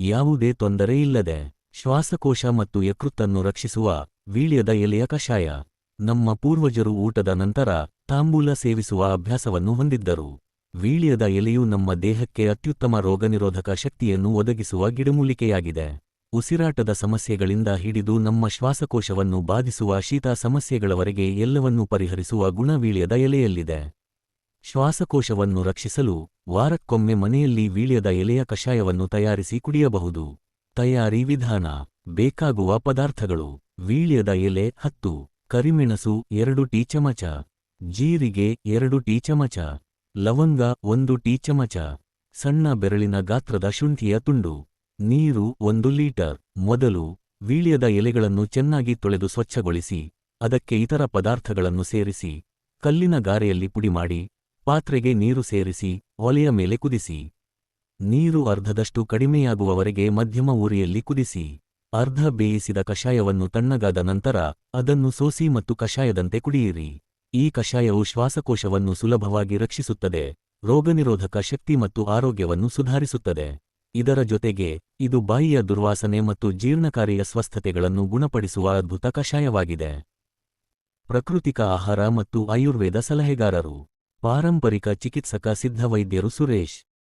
ಯಾವುದೇ ತೊಂದರೆ ಇಲ್ಲದೆ ಶ್ವಾಸಕೋಶ ಮತ್ತು ಯಕೃತ್ತನ್ನು ರಕ್ಷಿಸುವ ವೀಳ್ಯದ ಎಲೆಯ ಕಷಾಯ. ನಮ್ಮ ಪೂರ್ವಜರು ಊಟದ ನಂತರ ತಾಂಬೂಲ ಸೇವಿಸುವ ಅಭ್ಯಾಸವನ್ನು ಹೊಂದಿದ್ದರು. ವೀಳ್ಯದ ಎಲೆಯು ನಮ್ಮ ದೇಹಕ್ಕೆ ಅತ್ಯುತ್ತಮ ರೋಗನಿರೋಧಕ ಶಕ್ತಿಯನ್ನು ಒದಗಿಸುವ ಗಿಡಮೂಲಿಕೆಯಾಗಿದೆ. ಉಸಿರಾಟದ ಸಮಸ್ಯೆಗಳಿಂದ ಹಿಡಿದು ನಮ್ಮ ಶ್ವಾಸಕೋಶವನ್ನು ಬಾಧಿಸುವ ಶೀತ ಸಮಸ್ಯೆಗಳವರೆಗೆ ಎಲ್ಲವನ್ನೂ ಪರಿಹರಿಸುವ ಗುಣ ವೀಳ್ಯದ ಎಲೆಯಲ್ಲಿದೆ. ಶ್ವಾಸಕೋಶವನ್ನು ರಕ್ಷಿಸಲು ವಾರಕ್ಕೊಮ್ಮೆ ಮನೆಯಲ್ಲಿ ವೀಳ್ಯದ ಎಲೆಯ ಕಷಾಯವನ್ನು ತಯಾರಿಸಿ ಕುಡಿಯಬಹುದು. ತಯಾರಿ ವಿಧಾನ, ಬೇಕಾಗುವ ಪದಾರ್ಥಗಳು, ವೀಳ್ಯದ ಎಲೆ ಹತ್ತು, ಕರಿಮೆಣಸು ಎರಡು ಟೀ ಚಮಚ, ಜೀರಿಗೆ ಎರಡು ಟೀ ಚಮಚ, ಲವಂಗ ಒಂದು ಟೀ ಚಮಚ, ಸಣ್ಣ ಬೆರಳಿನ ಗಾತ್ರದ ಶುಂಠಿಯ ತುಂಡು, ನೀರು ಒಂದು ಲೀಟರ್, ಮೊದಲು ವೀಳ್ಯದ ಎಲೆಗಳನ್ನು ಚೆನ್ನಾಗಿ ತೊಳೆದು ಸ್ವಚ್ಛಗೊಳಿಸಿ, ಅದಕ್ಕೆ ಇತರ ಪದಾರ್ಥಗಳನ್ನು ಸೇರಿಸಿ, ಕಲ್ಲಿನ ಗಾರೆಯಲ್ಲಿ ಪುಡಿಮಾಡಿ ಪಾತ್ರೆಗೆ ನೀರು ಸೇರಿಸಿ, ಒಲೆಯ ಮೇಲೆ ಕುದಿಸಿ. ನೀರು ಅರ್ಧದಷ್ಟು ಕಡಿಮೆಯಾಗುವವರೆಗೆ ಮಧ್ಯಮ ಉರಿಯಲ್ಲಿ ಕುದಿಸಿ. ಅರ್ಧ ಬೇಯಿಸಿದ ಕಷಾಯವನ್ನು ತಣ್ಣಗಾದ ನಂತರ ಅದನ್ನು ಸೋಸಿ ಮತ್ತು ಕಷಾಯದಂತೆ ಕುಡಿಯಿರಿ. ಈ ಕಷಾಯವು ಶ್ವಾಸಕೋಶವನ್ನು ಸುಲಭವಾಗಿ ರಕ್ಷಿಸುತ್ತದೆ, ರೋಗನಿರೋಧಕ ಶಕ್ತಿ ಮತ್ತು ಆರೋಗ್ಯವನ್ನು ಸುಧಾರಿಸುತ್ತದೆ. ಇದರ ಜೊತೆಗೆ, ಇದು ಬಾಯಿಯ ದುರ್ವಾಸನೆ ಮತ್ತು ಜೀರ್ಣಕಾರಿಯ ಸ್ವಸ್ಥತೆಗಳನ್ನು ಗುಣಪಡಿಸುವ ಅದ್ಭುತ ಕಷಾಯವಾಗಿದೆ. ಪ್ರಕೃತಿಕ ಆಹಾರ ಮತ್ತು ಆಯುರ್ವೇದ ಸಲಹೆಗಾರರು. ಪಾರಂಪರಿಕ ಚಿಕಿತ್ಸಕ ಸಿದ್ಧವೈದ್ಯರು ಸುರೇಶ್